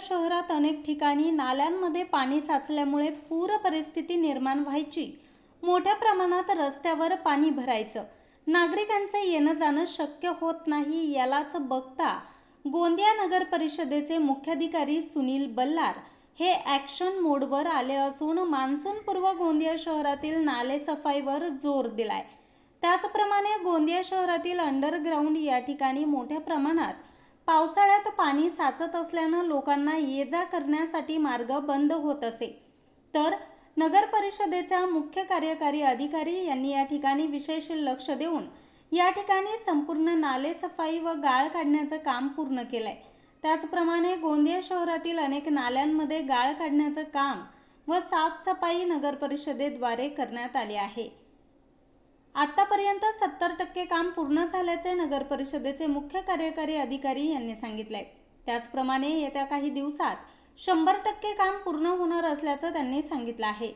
शहरात अनेक ठिकाणी नाल्यांमध्ये पाणी साचल्यामुळे पूर परिस्थिती निर्माण व्हायची. मोठ्या प्रमाणात रस्त्यावर पाणी भरायचं. नागरिकांचं येणं जाणं शक्य होत नाही यालाच बघता गोंदिया नगर परिषदेचे मुख्याधिकारी सुनील बल्लार हे ॲक्शन मोडवर आले असून मान्सूनपूर्व गोंदिया शहरातील नाले सफाईवर जोर दिलाय. त्याचप्रमाणे गोंदिया शहरातील अंडरग्राऊंड या ठिकाणी मोठ्या प्रमाणात पावसाळ्यात पाणी साचत असल्यानं लोकांना ये जा करण्यासाठी मार्ग बंद होत असे. तर नगर परिषदेचा मुख्य कार्यकारी अधिकारी यांनी या ठिकाणी विशेष लक्ष देऊन या ठिकाणी संपूर्ण नाले सफाई व गाळ काढण्याचं काम पूर्ण केलंय. त्याचप्रमाणे गोंदिया शहरातील अनेक नाल्यांमध्ये गाळ काढण्याचं काम व साफसफाई नगर परिषदेद्वारे करण्यात आले आहे. आतापर्यंत सत्तर टक्के काम पूर्ण झाल्याचे नगर परिषदेचे मुख्य कार्यकारी अधिकारी यांनी सांगितले त्याचप्रमाणे येत्या काही दिवसात शंभर टक्के काम पूर्ण होणार असल्याचं त्यांनी सांगितलं आहे.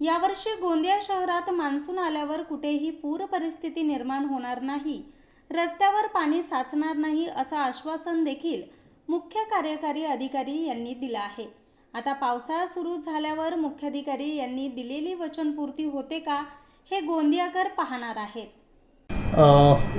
यावर्षी गोंदिया शहरात मान्सून आल्यावर कुठेही पूर परिस्थिती निर्माण होणार नाही रस्त्यावर पाणी साचणार नाही असं आश्वासन देखील मुख्य कार्यकारी अधिकारी यांनी दिलं आहे. आता पावसाळा सुरू झाल्यावर मुख्याधिकारी यांनी दिलेली वचनपूर्ती होते का हे गोंदियाकर पाहणार आहेत.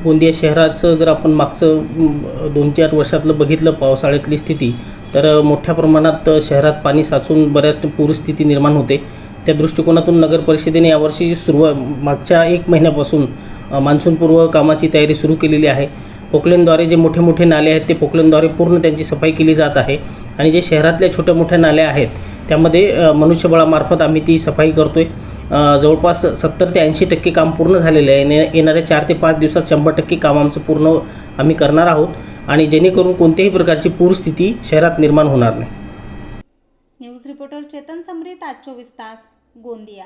गोंदिया शहराचं जर आपण मागचं दोन चार वर्षातलं बघितलं पावसाळ्यातली स्थिती तर मोठ्या प्रमाणात शहरात पाणी साचून बऱ्याच पूरस्थिती निर्माण होते. त्या दृष्टिकोनातून नगर परिषदेने यावर्षी सुरुवात मागच्या एक महिन्यापासून मान्सूनपूर्व कामाची तयारी सुरू केलेली आहे. पोकलेनद्वारे जे मोठे मोठे नाले आहेत ते पोकलेनद्वारे पूर्ण त्यांची सफाई केली जात आहे. आणि जे शहरातल्या छोट्या मोठ्या नाल्या आहेत त्यामध्ये मनुष्यबळामार्फत आम्ही ती सफाई करतो आहे जवळपास सत्तर ते ऐंशी टक्के काम पूर्ण झालेलं आहे. येणे- येणाऱ्या चार ते पाच दिवसात शंभर टक्के काम आमचं पूर्ण आम्ही करणार आहोत. आणि जेणेकरून कोणत्याही प्रकारची पूरस्थिती शहरात निर्माण होणार नाही. न्यूज रिपोर्टर चेतन समरीत आज चोवीस तास गोंदिया.